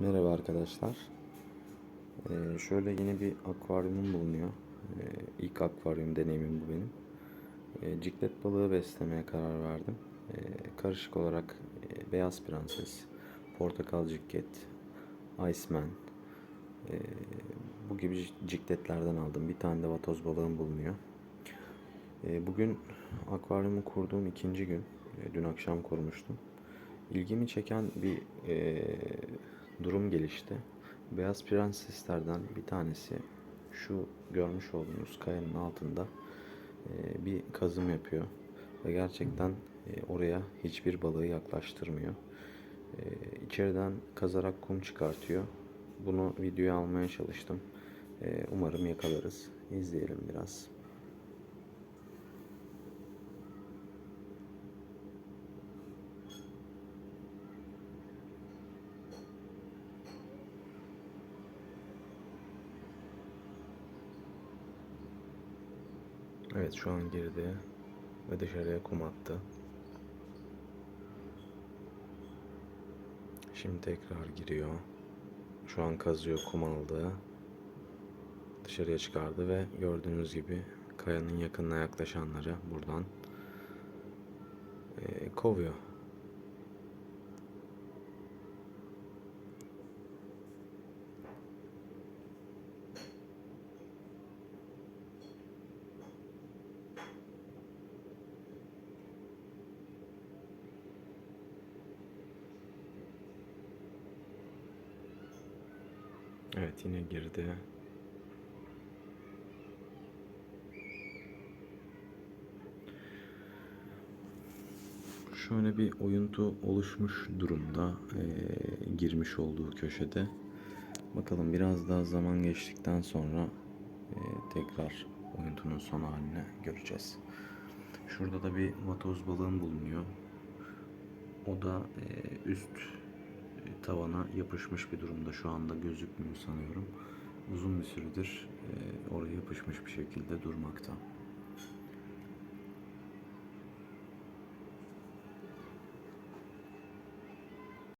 Merhaba arkadaşlar. Ee, şöyle yine bir akvaryumum bulunuyor. Ee, ilk akvaryum deneyimim bu benim. Ee, ciklet balığı beslemeye karar verdim. Ee, karışık olarak e, beyaz prenses, portakal ciklet, iceman, e, bu gibi cik- cikletlerden aldım. Bir tane de vatoz balığım bulunuyor. Ee, bugün akvaryumu kurduğum ikinci gün. Ee, dün akşam kurmuştum. İlgimi çeken bir e, durum gelişti. Beyaz prenseslerden bir tanesi şu görmüş olduğunuz kayanın altında e, bir kazım yapıyor. Ve gerçekten e, oraya hiçbir balığı yaklaştırmıyor. E, içeriden kazarak kum çıkartıyor. Bunu videoya almaya çalıştım. E, umarım yakalarız. İzleyelim biraz. Evet şu an girdi ve dışarıya kum attı. Şimdi tekrar giriyor. Şu an kazıyor kum aldı. Dışarıya çıkardı ve gördüğünüz gibi kayanın yakınına yaklaşanları buradan eee, kovuyor. Evet yine girdi. Şöyle bir oyuntu oluşmuş durumda eee, girmiş olduğu köşede. Bakalım biraz daha zaman geçtikten sonra eee, tekrar oyuntunun son halini göreceğiz. Şurada da bir vatoz balığım bulunuyor. O da eee, üst e, tavana yapışmış bir durumda. Şu anda gözükmüyor sanıyorum. Uzun bir süredir e, oraya yapışmış bir şekilde durmakta.